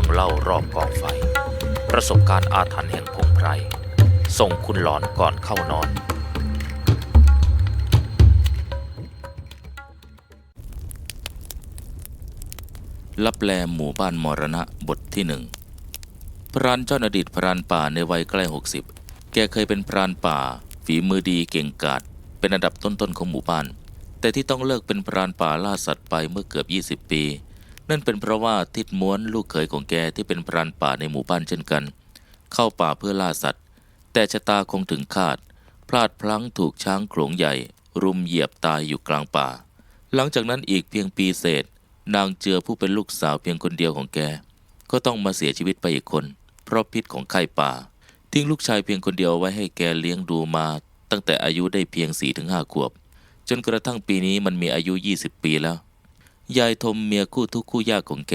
รื่องเล่ารอบกองไฟ ประสบการณ์อาถรรพ์แห่งพงไพร ส่งคุณหลอนก่อนเข้านอน ลับแลหมู่บ้านมรณะบทที่หนึ่งพรานเจ้อนอดีตพรานป่าในวัยใกล้ 60 แกเคยเป็นพรานป่า ฝีมือดีเก่งกาจเป็นอันดับต้นๆของหมู่บ้าน แต่ที่ต้องเลิกเป็นพรานป่าล่าสัตว์ไปเมื่อเกือบ 20 ปี นั่นเป็นเพราะว่าทิดม้วนลูกเขยของแกที่เป็นพรานป่าในหมู่บ้านเช่นกัน เข้าป่าเพื่อล่าสัตว์ แต่ชะตาคงถึงคาด พลาดพลั้งถูกช้างโขลงใหญ่ รุมเหยียบตายอยู่กลางป่า หลังจากนั้นอีกเพียงปีเศษ นางเจือผู้เป็นลูกสาวเพียงคนเดียวของแก ก็ต้องมาเสียชีวิตไปอีกคน เพราะพิษของไข้ป่า ทิ้งลูกชายเพียงคนเดียวไว้ให้แกเลี้ยงดูมา ตั้งแต่อายุได้เพียง4ีถึงหขวบ จนกระทั่งปีนี้มันมีอายุ 20 ปีแล้ว ยายทมเมียคู่ทุกข์คู่ยากของแก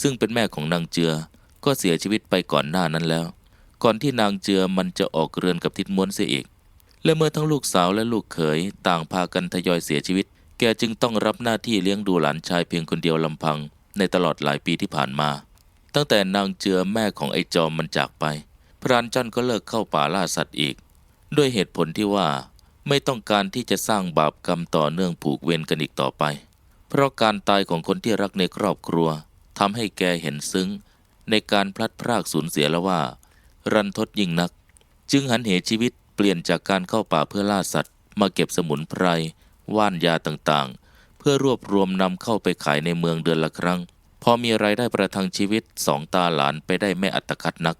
ซึ่งเป็นแม่ของนางเจือ ก็เสียชีวิตไปก่อนหน้านั้นแล้ว ก่อนที่นางเจือมันจะออกเรือนกับทิดม้วนเสียอีก และเมื่อทั้งลูกสาวและลูกเขยต่างพากันทยอยเสียชีวิต แกจึงต้องรับหน้าที่เลี้ยงดูหลานชายเพียงคนเดียวลำพัง ในตลอดหลายปีที่ผ่านมา ตั้งแต่นางเจือแม่ของไอ้จอมมันจากไป พรานจันก็เลิกเข้าป่าล่าสัตว์อีก ด้วยเหตุผลที่ว่าไม่ต้องการที่จะสร้างบาปกรรมต่อเนื่องผูกเวรกันอีกต่อไป เพราะการตายของคนที่รักในครอบครัวทำให้แกเห็นซึ้ง ในการพลัดพรากสูญเสียแล้วว่า รันทดยิ่งนัก จึงหันเหชีวิตเปลี่ยนจากการเข้าป่าเพื่อล่าสัตว์ มาเก็บสมุนไพรว่านยาต่างๆ เพื่อรวบรวมนำเข้าไปขายในเมืองเดือนละครั้ง พอมีรายได้ประทังชีวิตสองตาหลานไปได้ไม่อัตคัดนัก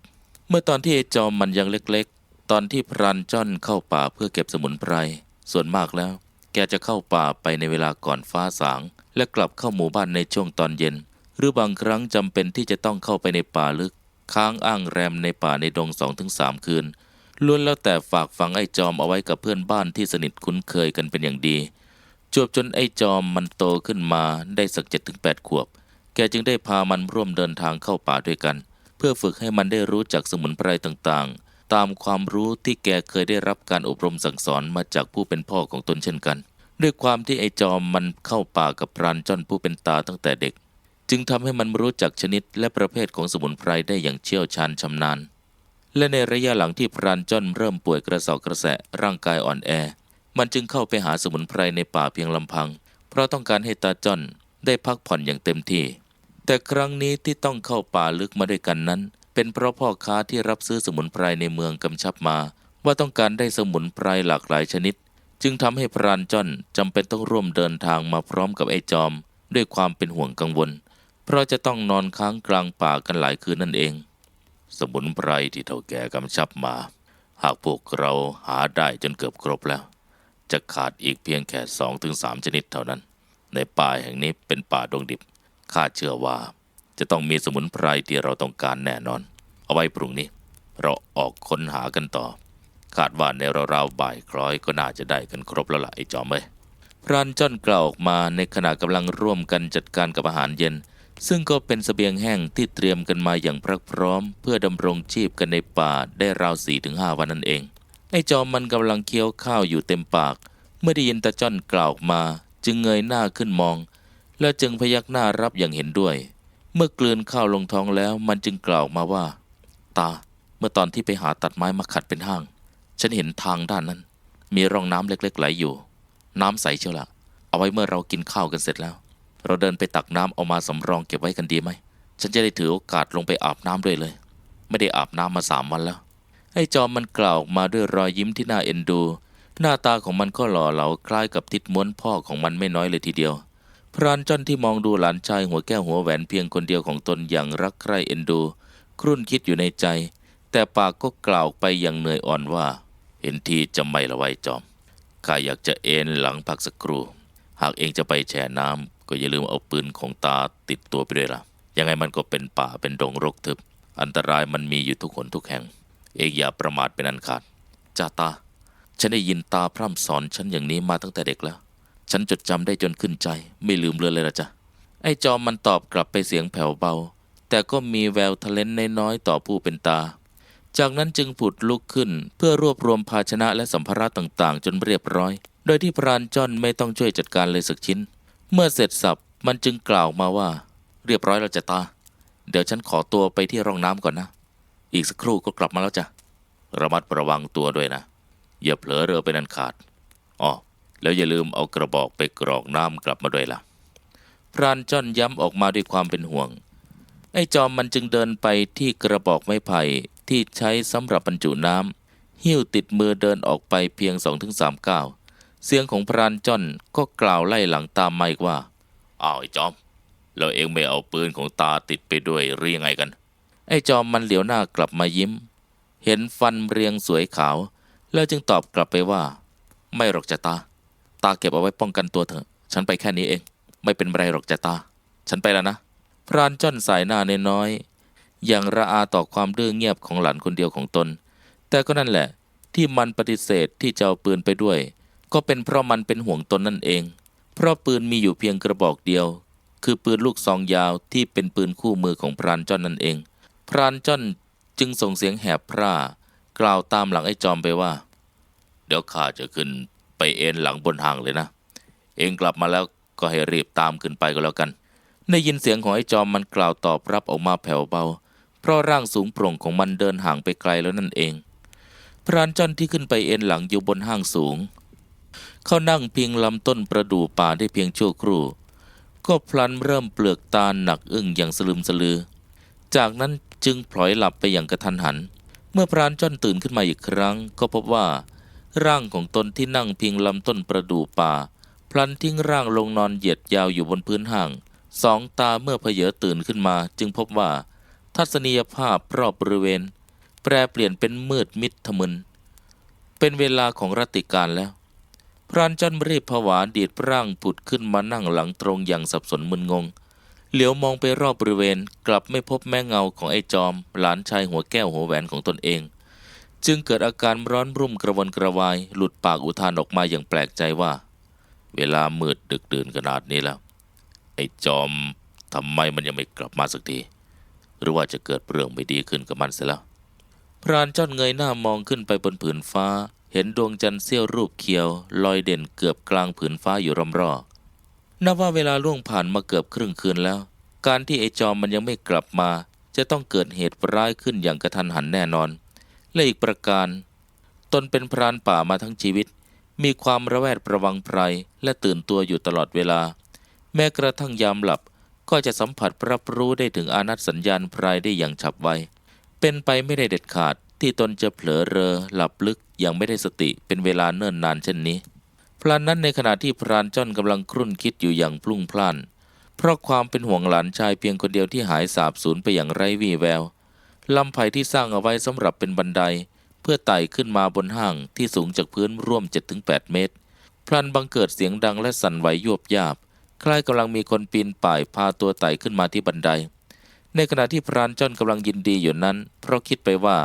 เมื่อตอนที่ไอจอมมันยังเล็กๆ ตอนที่พรานจ้อนเข้าป่าเพื่อเก็บสมุนไพรส่วนมากแล้ว แกจะเข้าป่าไปในเวลาก่อนฟ้าสาง และกลับเข้าหมู่บ้านในช่วงตอนเย็น หรือบางครั้งจำเป็นที่จะต้องเข้าไปในป่าลึก ค้างอ้างแรมในป่าในดงสองถึงสามคืนล้วนแล้วแต่ฝากฝังไอ้จอมเอาไว้กับเพื่อนบ้านที่สนิทคุ้นเคยกันเป็นอย่างดี จวบจนไอ้จอมมันโตขึ้นมาได้สักเจ็ดถึงแปดขวบ แกจึงได้พามันร่วมเดินทางเข้าป่าด้วยกัน เพื่อฝึกให้มันได้รู้จักสมุนไพรต่างๆ ตามความรู้ที่แกเคยได้รับการอบรมสั่งสอนมาจากผู้เป็นพ่อของตนเช่นกัน ด้วยความที่ไอ้จอมมันเข้าป่ากับพรานจ้อนผู้เป็นตาตั้งแต่เด็ก จึงทำให้มันรู้จักชนิดและประเภทของสมุนไพรได้อย่างเชี่ยวชาญชำนาญ และในระยะหลังที่พรานจ้อนเริ่มป่วยกระสอบกระแสะร่างกายอ่อนแอ มันจึงเข้าไปหาสมุนไพรในป่าเพียงลำพัง เพราะต้องการให้ตาจ้อนได้พักผ่อนอย่างเต็มที่ แต่ครั้งนี้ที่ต้องเข้าป่าลึกมาด้วยกันนั้น เป็นเพราะพ่อค้าที่รับซื้อสมุนไพรในเมืองกำชับมา ว่าต้องการได้สมุนไพรหลากหลายชนิด จึงทำให้พรานจ้อนจำเป็นต้องร่วมเดินทางมาพร้อมกับไอ้จอม ด้วยความเป็นห่วงกังวล เพราะจะต้องนอนค้างกลางป่ากันหลายคืนนั่นเอง สมุนไพรที่เท่าแก่กำชับมา หากพวกเราหาได้จนเกือบครบแล้ว จะขาดอีกเพียงแค่สองถึงสามชนิดเท่านั้น ในป่าแห่งนี้เป็นป่าดงดิบข้าเชื่อว่า จะต้องมีสมุนไพรที่เราต้องการแน่นอน เอาไว้พรุ่งนี้ เราออกค้นหากันต่อ คาดว่าในราวๆบ่ายคล้อยก็น่าจะได้กันครบแล้วล่ะไอ้จอมเอ้ยพรานจ้อนกล่าวออกมาในขณะกำลังร่วมกันจัดการกับอาหารเย็น ซึ่งก็เป็นเสบียงแห้งที่เตรียมกันมาอย่างพรักพร้อม เพื่อดำรงชีพกันในป่าได้ราวสี่ถึงห้าวันนั่นเองไอ้จอมมันกำลังเคี้ยวข้าวอยู่เต็มปาก เมื่อได้ยินตาจ้อนกล่าวออกมา จึงเงยหน้าขึ้นมอง แล้วจึงพยักหน้ารับอย่างเห็นด้วย เมื่อกลืนข้าวลงท้องแล้วมันจึงกล่าวมาว่า ตา เมื่อตอนที่ไปหาตัดไม้มาขัดเป็นห้าง ฉันเห็นทางด้านนั้น มีร่องน้ำเล็กๆไหลอยู่ น้ำใสเชียวละเอาไว้เมื่อเรากินข้าวกันเสร็จแล้ว เราเดินไปตักน้ำเอามาสำรองเก็บไว้กันดีไหม ฉันจะได้ถือโอกาสลงไปอาบน้ำด้วยเลย ไม่ได้อาบน้ำมาสามวันแล้ว ไอ้จอมมันกล่าวออกมาด้วยรอยยิ้มที่น่าเอ็นดู หน้าตาของมันก็หล่อเหลาคล้ายกับทิดม้วนพ่อของมันไม่น้อยเลยทีเดียว พรานจ้อนที่มองดูหลานชายหัวแก้วหัวแหวนเพียงคนเดียวของตนอย่างรักใคร่เอ็นดู ครุ่นคิดอยู่ในใจ แต่ปากก็กล่าวไปอย่างเหนื่อยอ่อนว่า เห็นทีจะไม่ละไว้จอมข้าอยากจะเอนหลังพักสักครู่ หากเองจะไปแช่น้ำก็อย่าลืมเอาปืนของตาติดตัวไปด้วยล่ะ ยังไงมันก็เป็นป่าเป็นดงรกทึบ อันตรายมันมีอยู่ทุกหนทุกแห่ง เองอย่าประมาทเป็นอันขาดจ้าตา ฉันได้ยินตาพร่ำสอนฉันอย่างนี้มาตั้งแต่เด็กแล้ว ฉันจดจำได้จนขึ้นใจ ไม่ลืมเลยเลยละจ้ะ ไอ้จอมมันตอบกลับไปเสียงแผ่วเบา แต่ก็มีแววทะเลนน้อยๆต่อผู้เป็นตา จากนั้นจึงผุดลุกขึ้น เพื่อรวบรวมภาชนะและสัมภาระต่างๆ จนเรียบร้อย โดยที่พรานจ้อนไม่ต้องช่วยจัดการเลยสักชิ้น เมื่อเสร็จสับมันจึงกล่าวมาว่า เรียบร้อยแล้วจ้ะตา เดี๋ยวฉันขอตัวไปที่ร่องน้ำก่อนนะ อีกสักครู่ก็กลับมาแล้วจ้ะระมัดระวังตัวด้วยนะ อย่าเผลอเรือไปนันขาดอ๋อแล้วอย่าลืมเอากระบอกไปกรอกน้ำกลับมาด้วยล่ะ พรานจ้อนย้ำออกมาด้วยความเป็นห่วงไอ้จอมมันจึงเดินไปที่กระบอกไม้ไผ่ ที่ใช้สำหรับบรรจุน้ำหิ้วติดมือเดินออกไปเพียงสองถึงสามก้าวเสียงของพรานจ้อนก็กล่าวไล่หลังตามมาอีกว่าอ้าวไอ้จอม แล้วเองไม่เอาปืนของตาติดไปด้วยหรือยังไงกัน ไอ้จอมมันเหลียวหน้ากลับมายิ้ม เห็นฟันเรียงสวยขาว แล้วจึงตอบกลับไปว่า ไม่หรอกจ้ะตา ตาเก็บเอาไว้ป้องกันตัวเถอะ ฉันไปแค่นี้เอง ไม่เป็นไรหรอกจ้ะตา ฉันไปแล้วนะ พรานจ้อนสายหน้าน้อย อย่างระอาต่อความดื้อเงียบของหลานคนเดียวของตน แต่ก็นั่นแหละ ที่มันปฏิเสธที่จะเอาปืนไปด้วย ก็เป็นเพราะมันเป็นห่วงตนนั่นเอง เพราะปืนมีอยู่เพียงกระบอกเดียว คือปืนลูกซองยาวที่เป็นปืนคู่มือของพรานจ้อนนั่นเอง พรานจ้อนจึงส่งเสียงแหบพร่ากล่าวตามหลังไอ้จอมไปว่า เดี๋ยวข้าจะขึ้นไปเอ็นหลังบนห่างเลยนะ เองกลับมาแล้วก็ให้รีบตามขึ้นไปก็แล้วกัน ได้ยินเสียงของไอ้จอมมันกล่าวตอบรับออกมาแผ่วเบาเพ ราะร่างสูงโปร่งของมันเดินห่างไปไกลแล้วนั่นเอง พรานจ้อนที่ขึ้นไปเอ็นหลังอยู่บนห้างสูง เขานั่งพิงลำต้นประดู่ป่าได้เพียงชั่วครู่ ก็พลันเริ่มเปลือกตาหนักอึ้งอย่างสลึมสลือ จากนั้นจึงพลอยหลับไปอย่างกระทันหัน เมื่อพรานจ้อนตื่นขึ้นมาอีกครั้ง ก็พบว่า ร่างของตนที่นั่งพิงลำต้นประดู่ป่า พลันทิ้งร่างลงนอนเหยียดยาวอยู่บนพื้นห้าง สองตาเมื่อเพเยอตื่นขึ้นมา จึงพบว่า ทัศนียภาพรอบบริเวณ แปรเปลี่ยนเป็นมืดมิดทะมึน เป็นเวลาของรัตติการแล้ว พรานจันรีบผวาดีดร่างผุดขึ้นมานั่งหลังตรงอย่างสับสนมึนงง เหลียวมองไปรอบบริเวณกลับไม่พบแม่เงาของไอ้จอม หลานชายหัวแก้วหัวแหวนของตนเอง จึงเกิดอาการร้อนรุ่มกระวนกระวาย หลุดปากอุทานออกมาอย่างแปลกใจว่า เวลามืดดึกดื่นขนาดนี้แล้วไอ้จอมทำไมมันยังไม่กลับมาสักที หรือว่าจะเกิดเรื่องไม่ดีขึ้นกับมันเสียแล้ว พรานจ้อนเงยหน้ามองขึ้นไปบนผืนฟ้า เห็นดวงจันทร์เสี้ยวรูปเขียว ลอยเด่นเกือบกลางผืนฟ้าอยู่รำรอนับว่าเวลาล่วงผ่านมาเกือบครึ่งคืนแล้ว การที่ไอจอมมันยังไม่กลับมา จะต้องเกิดเหตุร้ายขึ้นอย่างกระทันหันแน่นอน และอีกประการ ตนเป็นพรานป่ามาทั้งชีวิต มีความระแวดระวังภัยและตื่นตัวอยู่ตลอดเวลา แม้กระทั่งยามหลับ ก็จะสัมผัสรับรู้ได้ถึงอานัตสัญญาณพรายได้อย่างฉับไว เป็นไปไม่ได้เด็ดขาดที่ตนจะเผลอเรอหลับลึกอย่างไม่ได้สติเป็นเวลาเนิ่นนานเช่นนี้ พลันนั้นในขณะที่พรานจ้อนกำลังครุ่นคิดอยู่อย่างพลุ่งพล่าน เพราะความเป็นห่วงหลานชายเพียงคนเดียวที่หายสาบสูญไปอย่างไร้วี่แววลำไผ่ที่สร้างเอาไว้สำหรับเป็นบันได เพื่อไต่ขึ้นมาบนห้างที่สูงจากพื้นร่วม 7-8 เมตร พลันบังเกิดเสียงดังและสั่นไหวยวบยาบ คล้ายกำลังมีคนปีนป่ายพาตัวไต่ขึ้นมาที่บันได ในขณะที่พรานจ้อนกำลังยินดีอยู่นั้น เพราะคิดไปว่า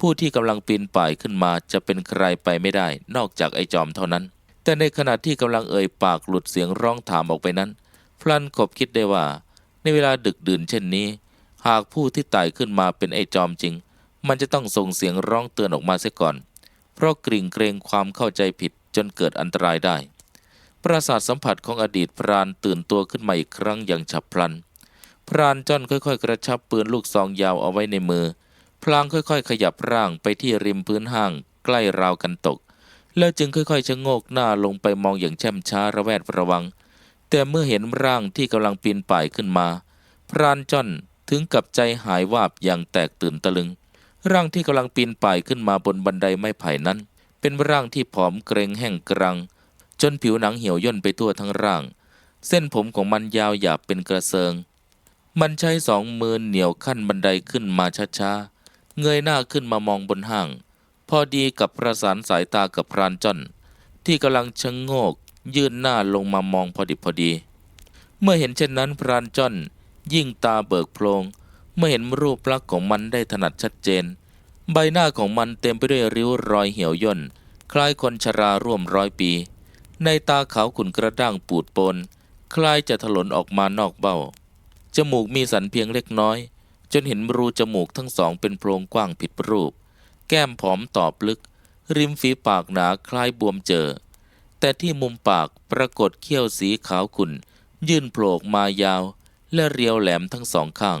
ผู้ที่กำลังปีนป่ายขึ้นมาจะเป็นใครไปไม่ได้ นอกจากไอ้จอมเท่านั้น แต่ในขณะที่กำลังเอ่ยปากหลุดเสียงร้องถามออกไปนั้น พลันขบคิดได้ว่า ในเวลาดึกดื่นเช่นนี้ หากผู้ที่ไต่ขึ้นมาเป็นไอ้จอมจริง มันจะต้องส่งเสียงร้องเตือนออกมาเสียก่อน เพราะกริ่งเกรงความเข้าใจผิดจนเกิดอันตรายได้ ประสาทสัมผัสของอดีตพรานตื่นตัวขึ้นมาอีกครั้งอย่างฉับพลัน พรานจ้อนค่อยๆ กระชับปืนลูกซองยาวเอาไว้ในมือ พลางค่อยๆ ขยับร่างไปที่ริมพื้นห้าง ใกล้ราวกันตก แล้วจึงค่อยๆชะโงกหน้าลงไปมองอย่างแช่มช้าระแวดระวัง แต่เมื่อเห็นร่างที่กำลังปีนป่ายขึ้นมา พรานจ้อนถึงกับใจหายวาบอย่างแตกตื่นตะลึง ร่างที่กำลังปีนป่ายขึ้นมาบนบันไดไม้ไผ่นั้น เป็นร่างที่ผอมเกรงแห้งกรัง จนผิวหนังเหี่ยวย่นไปทั่วทั้งร่าง เส้นผมของมันยาวหยาบเป็นกระเซิง มันใช้สองมือเหนี่ยวขั้นบันไดขึ้นมาช้าๆ เงยหน้าขึ้นมามองบนห้าง พอดีกับประสานสายตากับพรานจ้อน ที่กำลังชะโงก ยื่นหน้าลงมามองพอดิบพอดี เมื่อเห็นเช่นนั้นพรานจ้อน ยิ่งตาเบิกโพลงเมื่อเห็นรูปลักษณ์ของมันได้ถนัดชัดเจน ใบหน้าของมันเต็มไปด้วยริ้วรอยเหี่ยวย่นคล้ายคนชราร่วมร้อยปี ในตาขาวขุ่นกระด้างปูดปน คล้ายจะถลนออกมานอกเบ้า จมูกมีสันเพียงเล็กน้อย จนเห็นรูจมูกทั้งสองเป็นโพรงกว้างผิดรูป แก้มผอมตอบลึก ริมฝีปากหนาคล้ายบวมเจอ แต่ที่มุมปากปรากฏเขี้ยวสีขาวขุ่น ยื่นโผล่ออกมายาว และเรียวแหลมทั้งสองข้าง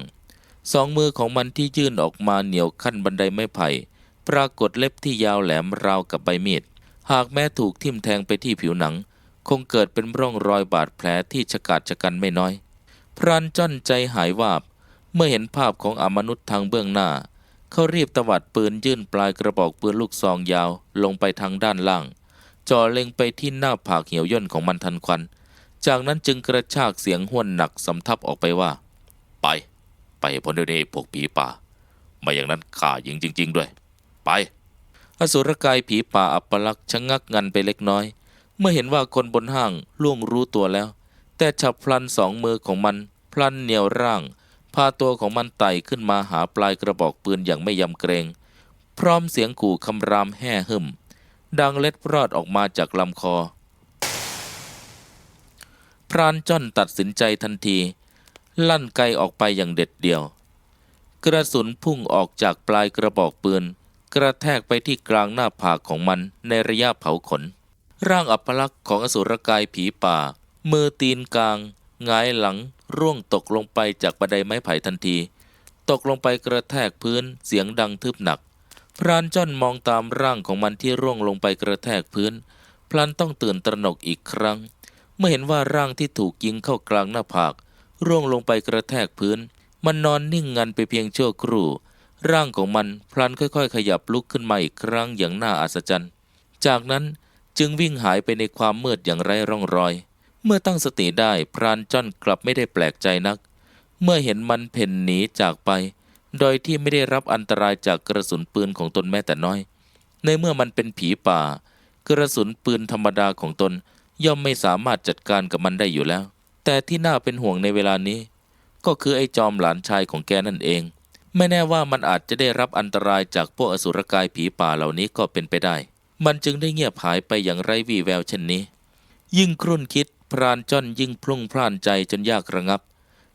สองมือของมันที่ยื่นออกมาเหนียวขั้นบันไดไม้ไผ่ ปรากฏเล็บที่ยาวแหลมราวกับใบมีด หากแม้ถูกทิ่มแทงไปที่ผิวหนัง คงเกิดเป็นร่องรอยบาดแผลที่ฉกาจชะกันไม่น้อย พรานจ้อนใจหายวาบ เมื่อเห็นภาพของอมนุษย์ทางเบื้องหน้า เขารีบตวัดปืนยื่นปลายกระบอกปืนลูกซองยาวลงไปทางด้านล่างจ่อเล็งไปที่หน้าผากเหี่ยวย่นของมันทันควัน จากนั้นจึงกระชากเสียงห้วนหนักสำทับออกไปว่า ไป ไปพ้นเดี๋ยวนี้พวกผีป่าไม่อย่างนั้นข้ายิงจริง ๆ ด้วย ไป อสุรกายผีป่าอัปลักษ์ชะงักงันไปเล็กน้อย เมื่อเห็นว่าคนบนห้างล่วงรู้ตัวแล้ว แต่ฉับพลันสองมือของมัน พลันเหนียวร่าง พาตัวของมันไต่ขึ้นมาหาปลายกระบอกปืนอย่างไม่ยำเกรง พร้อมเสียงขู่คำรามแห่หึมดังเล็ดรอดออกมาจากลำคอ พรานจ้อนตัดสินใจทันที ลั่นไกออกไปอย่างเด็ดเดี่ยว กระสุนพุ่งออกจากปลายกระบอกปืน กระแทกไปที่กลางหน้าผากของมันในระยะเผาขน ร่างอัปลักษณ์ของอสุรกายผีป่า มือตีนกลางหงายหลัง ร่วงตกลงไปจากบันไดไม้ไผ่ทันที ตกลงไปกระแทกพื้นเสียงดังทึบหนัก พรานจ้อนมองตามร่างของมันที่ร่วงลงไปกระแทกพื้น พลันต้องตื่นตระหนกอีกครั้ง เมื่อเห็นว่าร่างที่ถูกยิงเข้ากลางหน้าผาก ร่วงลงไปกระแทกพื้น มันนอนนิ่งงันไปเพียงชั่วครู่ ร่างของมันพลันค่อยๆ ขยับลุกขึ้นมาอีกครั้งอย่างน่าอัศจรรย์ จากนั้นจึงวิ่งหายไปในความมืดอย่างไร้ร่องรอย เมื่อตั้งสติได้พรานจ้อนกลับไม่ได้แปลกใจนัก เมื่อเห็นมันเพ่นหนีจากไป โดยที่ไม่ได้รับอันตรายจากกระสุนปืนของตนแม้แต่น้อย ในเมื่อมันเป็นผีป่า กระสุนปืนธรรมดาของตนย่อมไม่สามารถจัดการกับมันได้อยู่แล้ว แต่ที่น่าเป็นห่วงในเวลานี้ ก็คือไอ้จอมหลานชายของแกนั่นเอง ไม่แน่ว่ามันอาจจะได้รับอันตรายจากพวกอสุรกายผีป่าเหล่านี้ก็เป็นไปได้ มันจึงได้เงียบหายไปอย่างไร้วี่แววเช่นนี้ ยิ่งครุ่นคิดพรานจ้อนยิ่งพลุ่งพล่านใจจนยากระงับ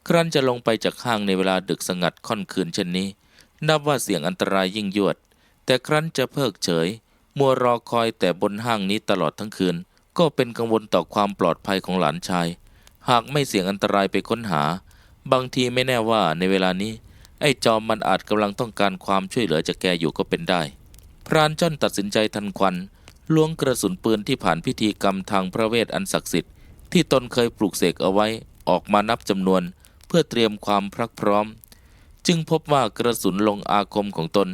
ครั้นจะลงไปจากห้างในเวลาดึกสงัดค่อนคืนเช่นนี้ นับว่าเสี่ยงอันตรายยิ่งยวด แต่ครั้นจะเพิกเฉย มัวรอคอยแต่บนห้างนี้ตลอดทั้งคืน ก็เป็นกังวลต่อความปลอดภัยของหลานชาย หากไม่เสี่ยงอันตรายไปค้นหา บางทีไม่แน่ว่าในเวลานี้ ไอ้จอมมันอาจกำลังต้องการความช่วยเหลือจากแกอยู่ก็เป็นได้ พรานจ้อนตัดสินใจทันควันล้วงกระสุนปืนที่ผ่านพิธีกรรมทางพระเวทอันศักดิ์สิทธิ์ที่ตนเคยปลูกเสกเอาไว้ออกมานับจำนวน เพื่อเตรียมความพรักพร้อม จึงพบว่ากระสุนลงอาคมของตน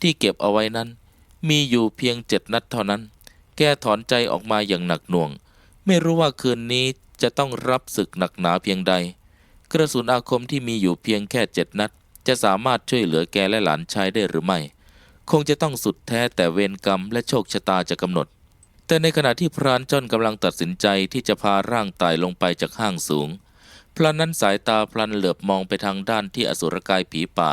ที่เก็บเอาไว้นั้น มีอยู่เพียงเจ็ดนัดเท่านั้น แกถอนใจออกมาอย่างหนักหน่วง ไม่รู้ว่าคืนนี้จะต้องรับศึกหนักหนาเพียงใด กระสุนอาคมที่มีอยู่เพียงแค่เจ็ดนัด จะสามารถช่วยเหลือแกและหลานชายได้หรือไม่ คงจะต้องสุดแท้แต่เวรกรรมและโชคชะตาจะกำหนด แต่ในขณะที่พรานจ้อนกำลังตัดสินใจที่จะพาร่างตายลงไปจากห้างสูง พลันนั้นสายตาพลันเหลือบมองไปทางด้านที่อสุรกายผีป่า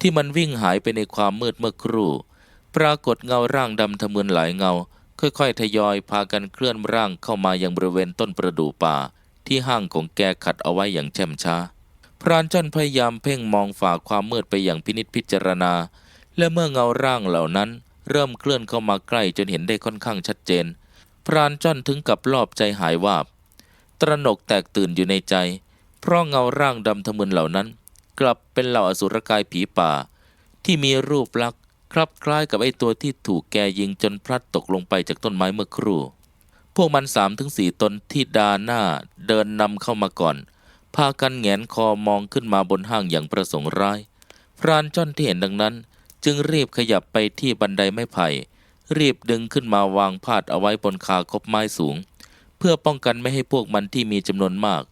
ที่มันวิ่งหายไปในความมืดเมื่อครู่ ปรากฏเงาร่างดำทะมึนหลายเงา ค่อยๆ ทยอยพากันเคลื่อนร่างเข้ามายังบริเวณต้นประดู่ป่า ที่ห้างของแกขัดเอาไว้อย่างแช่มช้า พรานจ้อนพยายามเพ่งมองฝ่าความมืดไปอย่างพินิจพิจารณา และเมื่อเงาร่างเหล่านั้น เริ่มเคลื่อนเข้ามาใกล้จนเห็นได้ค่อนข้างชัดเจน พรานจ้อนถึงกับรอบใจหายวาบ ตระหนกแตกตื่นอยู่ในใจ เพราะเงาร่างดำทะมึนเหล่านั้น กลับเป็นเหล่าอสุรกายผีป่า ที่มีรูปลักษณ์คลับคล้ายกับไอตัวที่ถูกแกยิงจนพลัดตกลงไปจากต้นไม้เมื่อครู่ พวกมันสามถึงสี่ตนที่ดาหน้าเดินนำเข้ามาก่อน พากันแงนคอมองขึ้นมาบนห้างอย่างประสงค์ร้าย พรานจ้อนที่เห็นดังนั้น จึงรีบขยับไปที่บันไดไม้ไผ่ รีบดึงขึ้นมาวางพาดเอาไว้บนคาคบไม้สูง เพื่อป้องกันไม่ให้พวกมันที่มีจำนวนมาก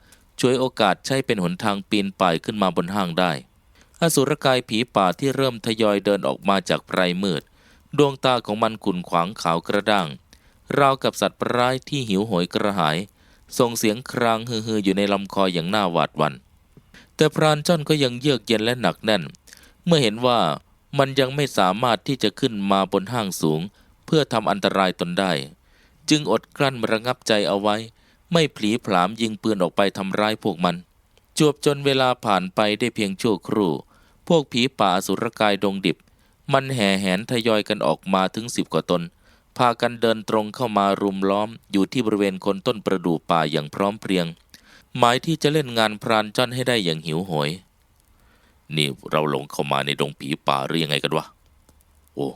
ช่วยโอกาสใช้เป็นหนทางปีนป่ายขึ้นมาบนห้างได้ อสุรกายผีป่าที่เริ่มทยอยเดินออกมาจากไพรมืด ดวงตาของมันขุ่นขวางขาวกระด้าง ราวกับสัตว์ร้ายที่หิวโหยกระหาย ส่งเสียงครางฮือๆอยู่ในลำคออย่างน่าหวาดหวัน่นแต่พรานจ้อนก็ยังเยือกเย็นและหนักแน่น เมื่อเห็นว่ามันยังไม่สามารถที่จะขึ้นมาบนห้างสูง เพื่อทำอันตรายตนได้ จึงอดกลั้นระงับใจเอาไว้ ไม่ผลีผลามยิงปืนออกไปทำร้ายพวกมัน จวบจนเวลาผ่านไปได้เพียงชั่วครู่ พวกผีป่าสุรกายดงดิบ มันแห่แหนทยอยกันออกมาถึงสิบกว่าตน พากันเดินตรงเข้ามารุมล้อมอยู่ที่บริเวณคนต้นประดู่ป่าอย่างพร้อมเพรียง หมายที่จะเล่นงานพรานจ้อนให้ได้อย่างหิวโหย นี่เราหลงเข้ามาในดงผีป่าหรือยังไงกันวะ โอ้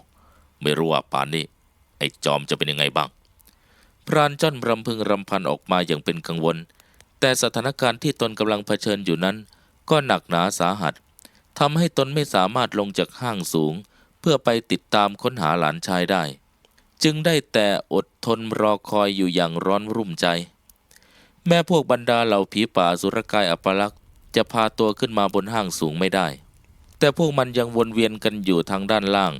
ไม่รู้ว่าป่านนี้ ไอ้จอมจะเป็นยังไงบ้าง พรานจ้อนรำพึงรำพันออกมาอย่างเป็นกังวล แต่สถานการณ์ที่ตนกำลังเผชิญอยู่นั้น ก็หนักหนาสาหัสทำให้ตนไม่สามารถลงจากห้างสูง เพื่อไปติดตามค้นหาหลานชายได้ จึงได้แต่อดทนรอคอยอยู่อย่างร้อนรุ่มใจ แม้พวกบรรดาเหล่าผีป่าสุรกายอัปลักษณ์จะพาตัวขึ้นมาบนห้างสูงไม่ได้ แต่พวกมันยังวนเวียนกันอยู่ทางด้านล่าง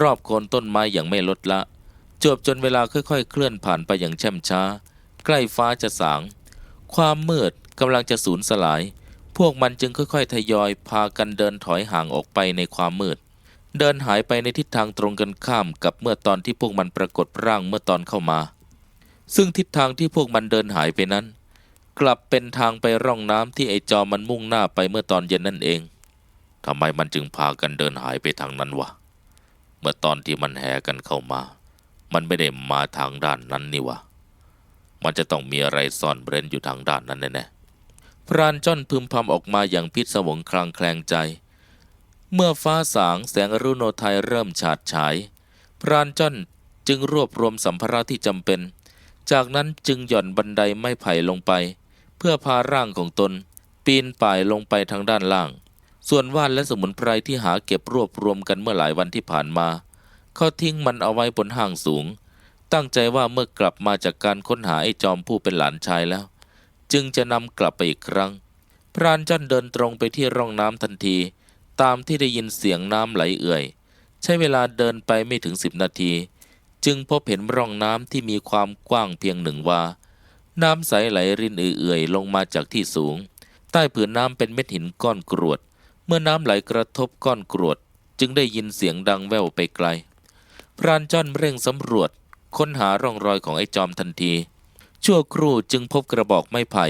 รอบโคนต้นไม้อย่างไม่ลดละ จบจนเวลาค่อยๆ เคลื่อนผ่านไปอย่างแช่มช้า ใกล้ฟ้าจะสาง ความมืดกำลังจะสูญสลาย พวกมันจึงค่อยๆ ทยอยพากันเดินถอยห่างออกไปในความมืด เดินหายไปในทิศทางตรงกันข้ามกับเมื่อตอนที่พวกมันปรากฏร่างเมื่อตอนเข้ามา ซึ่งทิศทางที่พวกมันเดินหายไปนั้น กลับเป็นทางไปร่องน้ำที่ไอจอมันมุ่งหน้าไปเมื่อตอนเย็นนั่นเองทำไมมันจึงพากันเดินหายไปทางนั้นวะเมื่อตอนที่มันแห่กันเข้ามา มันไม่ได้มาทางด้านนั้นนี่วะมันจะต้องมีอะไรซ่อนเร้นอยู่ทางด้านนั้นแน่ๆพรานจ้อนพึมพำออกมาอย่างพิศวงคลางแคลงใจ เมื่อฟ้าสางแสงอรุณโทัยเริ่มฉาดฉาย พรานจ้อนจึงรวบรวมสัมภาระที่จำเป็น จากนั้นจึงหย่อนบันไดไม้ไผ่ลงไป เพื่อพาร่างของตน ปีนป่ายลงไปทางด้านล่าง ส่วนว่านและสมุนไพรที่หาเก็บรวบรวมกันเมื่อหลายวันที่ผ่านมา เขาทิ้งมันเอาไว้บนห้างสูง ตั้งใจว่าเมื่อกลับมาจากการค้นหาไอ้จอมผู้เป็นหลานชายแล้ว จึงจะนำกลับไปอีกครั้ง พรานจันเดินตรงไปที่ร่องน้ำทันที ตามที่ได้ยินเสียงน้ำไหลเอื่อย ใช้เวลาเดินไปไม่ถึงสิบนาที จึงพบเห็นร่องน้ำที่มีความกว้างเพียงหนึ่งวา น้ำใสไหลรินเอื่อยๆลงมาจากที่สูง ใต้ผืนน้ำเป็นเม็ดหินก้อนกรวด เมื่อน้ำไหลกระทบก้อนกรวด จึงได้ยินเสียงดังแว่วไปไกล พรานจ้อนเร่งสำรวจ ค้นหาร่องรอยของไอ้จอมทันที ชั่วครู่จึงพบกระบอกไม้ไผ่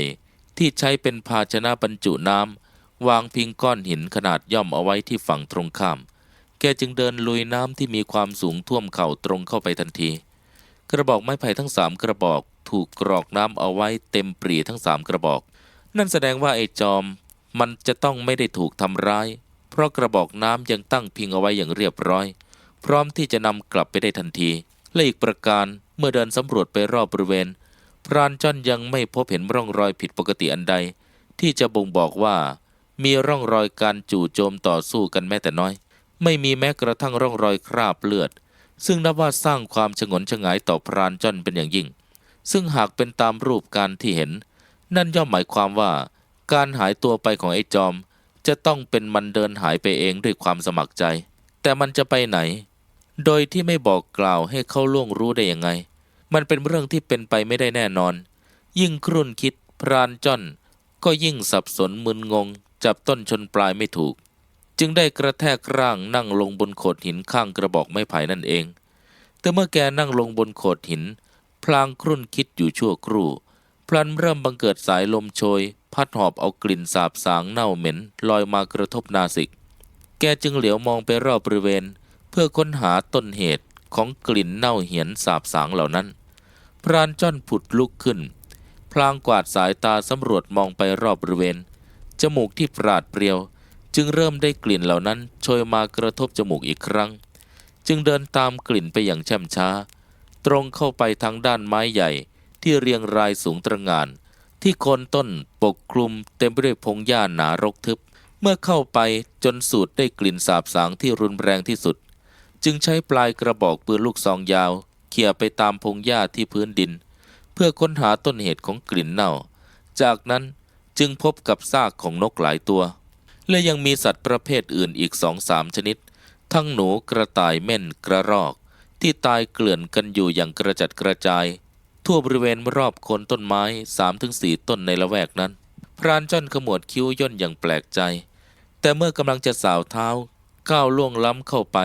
ที่ใช้เป็นภาชนะบรรจุน้ำ วางพิงก้อนหินขนาดย่อมเอาไว้ที่ฝั่งตรงข้าม แกจึงเดินลุยน้ำที่มีความสูงท่วมเข่าตรงเข้าไปทันที กระบอกไม้ไผ่ทั้งสามกระบอกถูกกรอกน้ำเอาไว้เต็มปรีทั้งสามกระบอก นั่นแสดงว่าไอ้จอมมันจะต้องไม่ได้ถูกทำร้าย เพราะกระบอกน้ำยังตั้งพิงเอาไว้อย่างเรียบร้อย พร้อมที่จะนำกลับไปได้ทันที และอีกประการเมื่อเดินสำรวจไปรอบบริเวณ พรานจ้อนยังไม่พบเห็นร่องรอยผิดปกติอันใด ที่จะบ่งบอกว่า มีร่องรอยการจู่โจมต่อสู้กันแม้แต่น้อย ไม่มีแม้กระทั่งร่องรอยคราบเลือด ซึ่งนับว่าสร้างความฉงนฉงายต่อพรานจ้อนเป็นอย่างยิ่ง ซึ่งหากเป็นตามรูปการที่เห็น นั่นย่อมหมายความว่า การหายตัวไปของไอ้จอม จะต้องเป็นมันเดินหายไปเองด้วยความสมัครใจ แต่มันจะไปไหน โดยที่ไม่บอกกล่าวให้เขาล่วงรู้ได้ยังไง มันเป็นเรื่องที่เป็นไปไม่ได้แน่นอน ยิ่งครุ่นคิดพรานจ้อนก็ยิ่งสับสนมึนงง จับต้นชนปลายไม่ถูก จึงได้กระแทกร่างนั่งลงบนโขดหินข้างกระบอกไม้ไผ่นั่นเอง แต่เมื่อแกนั่งลงบนโขดหิน พลางครุ่นคิดอยู่ชั่วครู่ พลันเริ่มบังเกิดสายลมโชย พัดหอบเอากลิ่นสาบสางเน่าเหม็นลอยมากระทบนาสิก แกจึงเหลียวมองไปรอบบริเวณ เพื่อค้นหาต้นเหตุของกลิ่นเน่าเหียนสาบสางเหล่านั้น พรานจ้อนผุดลุกขึ้น พลางกวาดสายตาสำรวจมองไปรอบบริเวณ จมูกที่ปราดเปรียว จึงเริ่มได้กลิ่นเหล่านั้นโชยมากระทบจมูกอีกครั้ง จึงเดินตามกลิ่นไปอย่างแช่มช้า ตรงเข้าไปทางด้านไม้ใหญ่ที่เรียงรายสูงตระงาน ที่โคนต้นปกคลุมเต็มไปด้วยพงหญ้าหนารกทึบ เมื่อเข้าไปจนสูดได้กลิ่นสาบสางที่รุนแรงที่สุด จึงใช้ปลายกระบอกปืนลูกซองยาว เขี่ยไปตามพงหญ้าที่พื้นดิน เพื่อค้นหาต้นเหตุของกลิ่นเน่า จากนั้น จึงพบกับซากของนกหลายตัว และยังมีสัตว์ประเภทอื่นอีกสองสามชนิด ทั้งหนูกระต่ายเม่นกระรอก ที่ตายเกลื่อนกันอยู่อย่างกระจัดกระจาย ทั่วบริเวณรอบโคนต้นไม้สามถึงสี่ต้นในละแวกนั้น พรานจ้อนขมวดคิ้วย่นอย่างแปลกใจ แต่เมื่อกำลังจะสาวเท้า ก้าวล่วงล้ำเข้าไป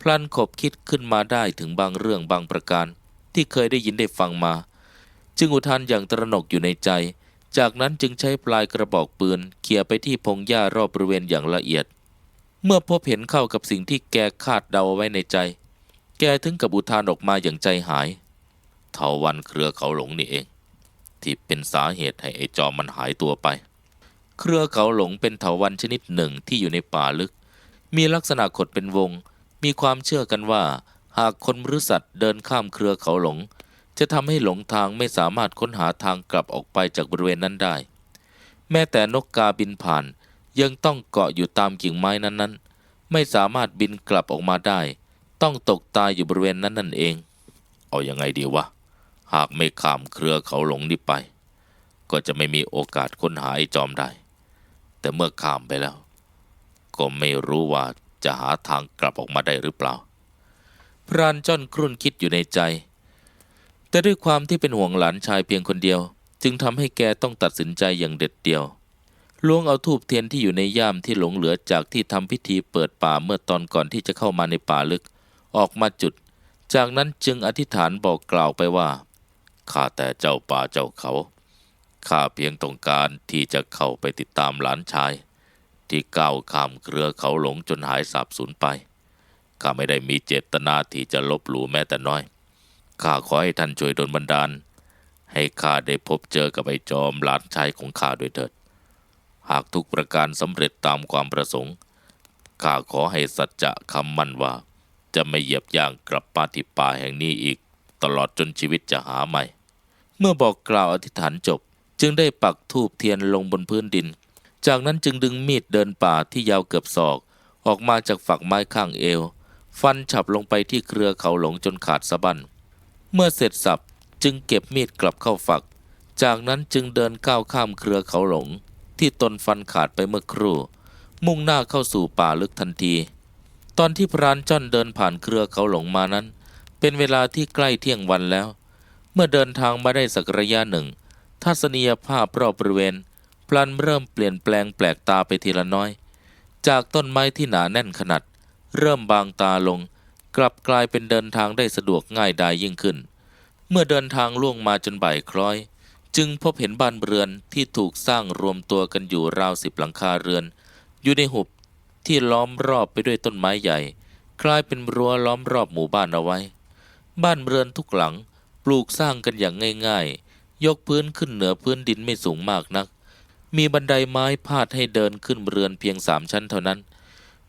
พลันขบคิดขึ้นมาได้ถึงบางเรื่องบางประการ ที่เคยได้ยินได้ฟังมา จึงอุทานอย่างตระหนกอยู่ในใจ จากนั้นจึงใช้ปลายกระบอกปืนเขี่ยไปที่พงหญ้ารอบบริเวณอย่างละเอียด เมื่อพบเห็นเข้ากับสิ่งที่แกคาดเดาไว้ในใจ แกถึงกับอุทานออกมาอย่างใจหาย เทาวันเครือเขาหลงนี่เอง ที่เป็นสาเหตุให้ไอ้จอมมันหายตัวไป เครือเขาหลงเป็นเถาวัลย์ชนิดหนึ่งที่อยู่ในป่าลึก มีลักษณะขดเป็นวง มีความเชื่อกันว่า หากคนหรือสัตว์เดินข้ามเครือเขาหลง จะทำให้หลงทางไม่สามารถค้นหาทางกลับออกไปจากบริเวณนั้นได้ แม้แต่นกกาบินผ่าน ยังต้องเกาะอยู่ตามกิ่งไม้นั้นๆ ไม่สามารถบินกลับออกมาได้ ต้องตกตายอยู่บริเวณนั้นนั่นเอง เอาอยัางไงดีวะ หากไม่ข้ามเครือเขาหลงนี้ไป ก็จะไม่มีโอกาสค้นหาไอ้จอมได้ แต่เมื่อข้ามไปแล้ว ก็ไม่รู้ว่าจะหาทางกลับออกมาได้หรือเปล่า พรานจ้อนครุ่นคิดอยู่ในใจ แต่ด้วยความที่เป็นห่วงหลานชายเพียงคนเดียว จึงทำให้แกต้องตัดสินใจอย่างเด็ดเดี่ยวล้วงเอาทูบเทียนที่อยู่ในย่ามที่หลงเหลือจากที่ทำพิธีเปิดป่าเมื่อตอนก่อนที่จะเข้ามาในป่าลึก ออกมาจุด จากนั้นจึงอธิษฐานบอกกล่าวไปว่าข้าแต่เจ้าป่าเจ้าเขาข้าเพียงต้องการที่จะเข้าไปติดตามหลานชาย ที่ก้าวข้ามเครือเขาหลงจนหายสาบสูญไปข้าไม่ได้มีเจตนาที่จะลบหลู่แม้แต่น้อย ข้าขอให้ท่านช่วยดลบันดาล ให้ข้าได้พบเจอกับไอ้จอมหลานชายของข้าด้วยเถิด หากทุกประการสำเร็จตามความประสงค์ข้าขอให้สัจจะคำมั่นว่า จะไม่เหยียบย่างกลับมาที่ป่าแห่งนี้อีก ตลอดจนชีวิตจะหาใหม่ เมื่อบอกกล่าวอธิษฐานจบ จึงได้ปักธูปเทียนลงบนพื้นดิน จากนั้นจึงดึงมีดเดินป่าที่ยาวเกือบศอก ออกมาจากฝักไม้ข้างเอว ฟันฉับลงไปที่เครือเขาหลงจนขาดสะบั้น เมื่อเสร็จสับจึงเก็บมีดกลับเข้าฝัก จากนั้นจึงเดินก้าวข้ามเครือเขาหลง ที่ตนฟันขาดไปเมื่อครู่ มุ่งหน้าเข้าสู่ป่าลึกทันที ตอนที่พรานจ้อนเดินผ่านเครือเขาหลงมานั้น เป็นเวลาที่ใกล้เที่ยงวันแล้ว เมื่อเดินทางมาได้สักระยะหนึ่ง ทัศนียภาพรอบบริเวณ พลันเริ่มเปลี่ยนแปลงแปลกตาไปทีละน้อย จากต้นไม้ที่หนาแน่นขนาด เริ่มบางตาลง กลับกลายเป็นเดินทางได้สะดวกง่ายดายยิ่งขึ้น เมื่อเดินทางล่วงมาจนบ่ายคล้อย จึงพบเห็นบ้านเรือนที่ถูกสร้างรวมตัวกันอยู่ราวสิบหลังคาเรือน อยู่ในหุบที่ล้อมรอบไปด้วยต้นไม้ใหญ่คล้ายเป็นรั้วล้อมรอบหมู่บ้านเอาไว้ บ้านเรือนทุกหลังปลูกสร้างกันอย่างง่ายๆ ยกพื้นขึ้นเหนือพื้นดินไม่สูงมากนัก มีบันไดไม้พาดให้เดินขึ้นเรือนเพียงสามชั้นเท่านั้น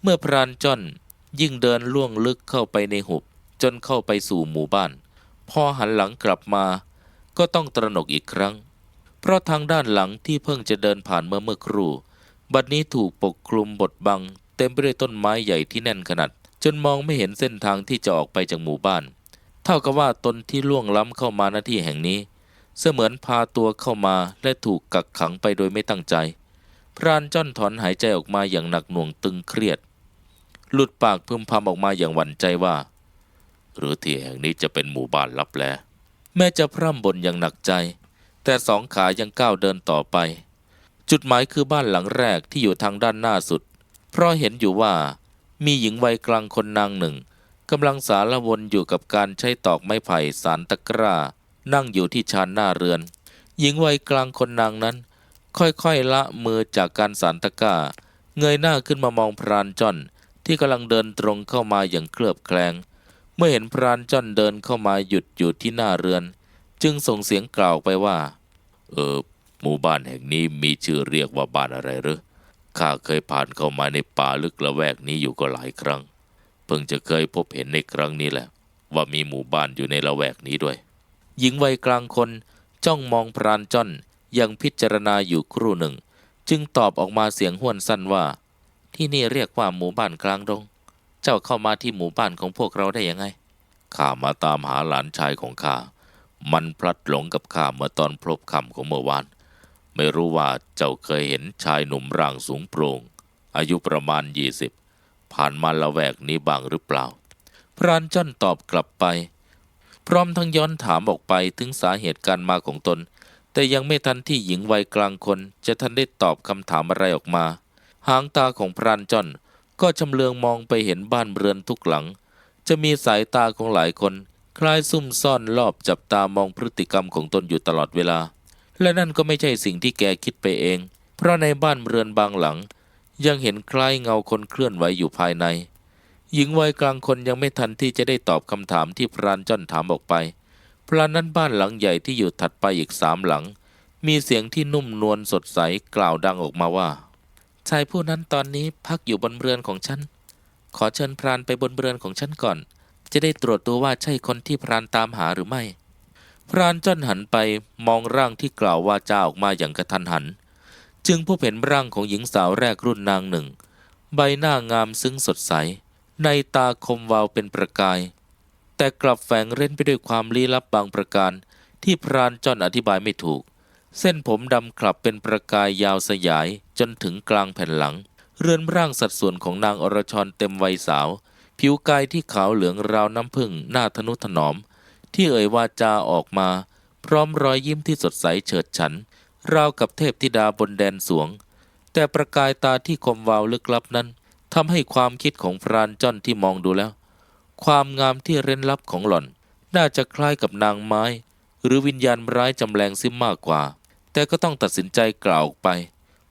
เมื่อพรานจ้อน ยิ่งเดินล่วงลึกเข้าไปในหุบ จนเข้าไปสู่หมู่บ้าน พอหันหลังกลับมา ก็ต้องตระหนกอีกครั้ง เพราะทางด้านหลังที่เพิ่งจะเดินผ่านเมื่อเมื่อครู่ บัดนี้ถูกปกคลุมบดบัง เต็มไปด้วยต้นไม้ใหญ่ที่แน่นขนาดจนมองไม่เห็นเส้นทางที่จะออกไปจากหมู่บ้าน เท่ากับว่าตนที่ล่วงล้ำเข้ามาหน้าที่แห่งนี้ เสมือนพาตัวเข้ามาและถูกกักขังไปโดยไม่ตั้งใจ พรานจ้อนถอนหายใจออกมาอย่างหนักหน่วงตึงเครียด หลุดปากพึมพำออกมาอย่างหวั่นใจว่า หรือที่แห่งนี้จะเป็นหมู่บ้านลับแล แม้จะพร่ำบ่นอย่างหนักใจ แต่สองขายังก้าวเดินต่อไป จุดหมายคือบ้านหลังแรกที่อยู่ทางด้านหน้าสุด เพราะเห็นอยู่ว่า มีหญิงวัยกลางคนนางหนึ่งกำลังสารวนอยู่กับการใช้ตอกไม้ไผ่สารตะกร้า นั่งอยู่ที่ชานหน้าเรือน หญิงวัยกลางคนนางนั้น ค่อยๆละมือจากการสารตะกร้า เงยหน้าขึ้นมามองพรานจ้อน ที่กำลังเดินตรงเข้ามาอย่างเคลือบแคลง เมื่อเห็นพรานจ้อนเดินเข้ามาหยุดอยู่ที่หน้าเรือน จึงส่งเสียงกล่าวไปว่า เออหมู่บ้านแห่งนี้มีชื่อเรียกว่าบ้านอะไรหรือข้าเคยผ่านเข้ามาในป่าลึกละแวกนี้อยู่ก็หลายครั้ง เพิ่งจะเคยพบเห็นในครั้งนี้แหละ ว่ามีหมู่บ้านอยู่ในละแวกนี้ด้วย หญิงวัยกลางคนจ้องมองพรานจ้อนยังพิจารณาอยู่ครู่หนึ่ง จึงตอบออกมาเสียงห้วนสั้นว่า ที่นี่เรียกว่าหมู่บ้านกลางดง เจ้าเข้ามาที่หมู่บ้านของพวกเราได้ยังไง ข้ามาตามหาหลานชายของข้า มันพลัดหลงกับข้าเมื่อตอนพลบค่ำของเมื่อวาน ไม่รู้ว่าเจ้าเคยเห็นชายหนุ่มร่างสูงโปร่ง อายุประมาณยี่สิบผ่านมาละแวกนี้บ้างหรือเปล่า พรานจ้อนตอบกลับไป พร้อมทั้งย้อนถามออกไปถึงสาเหตุการมาของตน แต่ยังไม่ทันที่หญิงวัยกลางคนจะทันได้ตอบคำถามอะไรออกมา หางตาของพรานจ้อนก็ชำเลืองมองไปเห็นบ้านเรือนทุกหลัง จะมีสายตาของหลายคน คล้ายซุ่มซ่อนรอบจับตามองพฤติกรรมของตนอยู่ตลอดเวลา และนั่นก็ไม่ใช่สิ่งที่แกคิดไปเอง เพราะในบ้านเรือนบางหลัง ยังเห็นคล้ายเงาคนเคลื่อนไหวอยู่ภายใน หญิงวัยกลางคนยังไม่ทันที่จะได้ตอบคำถามที่พรานจ้อนถามออกไปพรานนั้นบ้านหลังใหญ่ที่อยู่ถัดไปอีกสามหลัง มีเสียงที่นุ่มนวลสดใสกล่าวดังออกมาว่า ชายผู้นั้นตอนนี้พักอยู่บนเรือนของฉัน ขอเชิญพรานไปบนเรือนของฉันก่อน จะได้ตรวจตัวว่าใช่คนที่พรานตามหาหรือไม่ พรานจ้อนหันไปมองร่างที่กล่าวว่าจ้าออกมาอย่างกระทันหัน จึงพบเห็นร่างของหญิงสาวแรกรุ่นนางหนึ่ง ใบหน้างามซึ้งสดใส ในตาคมวาวเป็นประกาย แต่กลับแฝงเร้นไปด้วยความลี้ลับบางประการ ที่พรานจ้อนอธิบายไม่ถูก เส้นผมดำคลับเป็นประกายยาวสยายจนถึงกลางแผ่นหลัง เรือนร่างสัดส่วนของนางอรชรเต็มวัยสาว ผิวกายที่ขาวเหลืองราวน้ำผึ้งหน้าทนุถนอม ที่เอ่ยวาจาออกมา พร้อมรอยยิ้มที่สดใสเฉิดฉัน ราวกับเทพธิดาบนแดนสวง แต่ประกายตาที่คมวาวลึกลับนั้นทำให้ความคิดของพรานจ้อนที่มองดูแล้ว ความงามที่เร้นลับของหล่อน น่าจะคล้ายกับนางไม้ หรือวิญญาณร้ายจำแรงซิมมากกว่า แต่ก็ต้องตัดสินใจกล่าวออกไป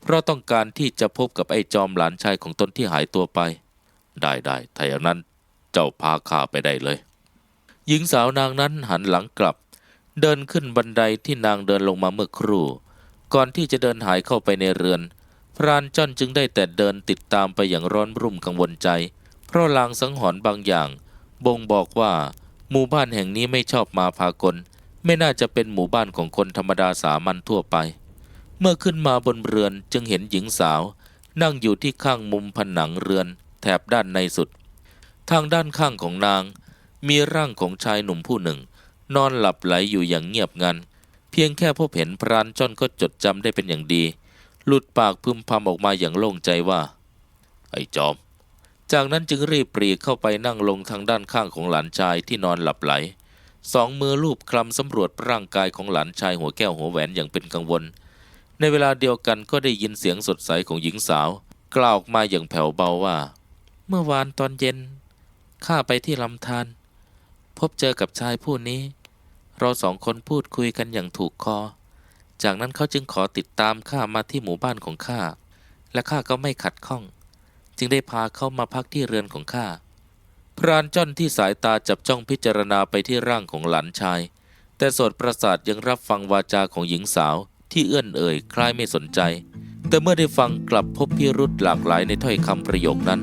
เพราะต้องการที่จะพบกับไอ้จอมหลานชายของตนที่หายตัวไป ได้ได้ถ้าอย่างนั้นเจ้าพาข้าไปได้เลย หญิงสาวนางนั้นหันหลังกลับ เดินขึ้นบันไดที่นางเดินลงมาเมื่อครู่ ก่อนที่จะเดินหายเข้าไปในเรือน พรานจ้อนจึงได้แต่เดินติดตามไปอย่างร้อนรุ่มกังวลใจ เพราะลางสังหรณ์บางอย่าง บ่งบอกว่า หมู่บ้านแห่งนี้ไม่ชอบมาพากล ไม่น่าจะเป็นหมู่บ้านของคนธรรมดาสามัญทั่วไป เมื่อขึ้นมาบนเรือนจึงเห็นหญิงสาว นั่งอยู่ที่ข้างมุมผนังเรือน แถบด้านในสุด ทางด้านข้างของนาง มีร่างของชายหนุ่มผู้หนึ่ง นอนหลับไหลอยู่อย่างเงียบงัน เพียงแค่พบเห็นพรานจ้อนก็จดจำได้เป็นอย่างดี หลุดปากพึมพำออกมาอย่างโล่งใจว่า ไอ้จอม จากนั้นจึงรีบปรีเข้าไปนั่งลงทางด้านข้างของหลานชายที่นอนหลับไหล สองมือลูบคลำสำรวจร่างกายของหลานชายหัวแก้วหัวแหวนอย่างเป็นกังวล ในเวลาเดียวกันก็ได้ยินเสียงสดใสของหญิงสาว กล่าวออกมาอย่างแผ่วเบาว่า เมื่อวานตอนเย็นข้าไปที่ลำธารพบเจอกับชายผู้นี้ เราสองคนพูดคุยกันอย่างถูกคอ จากนั้นเขาจึงขอติดตามข้ามาที่หมู่บ้านของข้าและข้าก็ไม่ขัดข้อง จึงได้พาเขามาพักที่เรือนของข้า พรานจ้อนที่สายตาจับจ้องพิจารณาไปที่ร่างของหลานชาย แต่โสดประสาทยังรับฟังวาจาของหญิงสาวที่เอื้อนเอ่ยคล้ายไม่สนใจ แต่เมื่อได้ฟังกลับพบพิรุธหลากหลายในถ้อยคำประโยคนั้น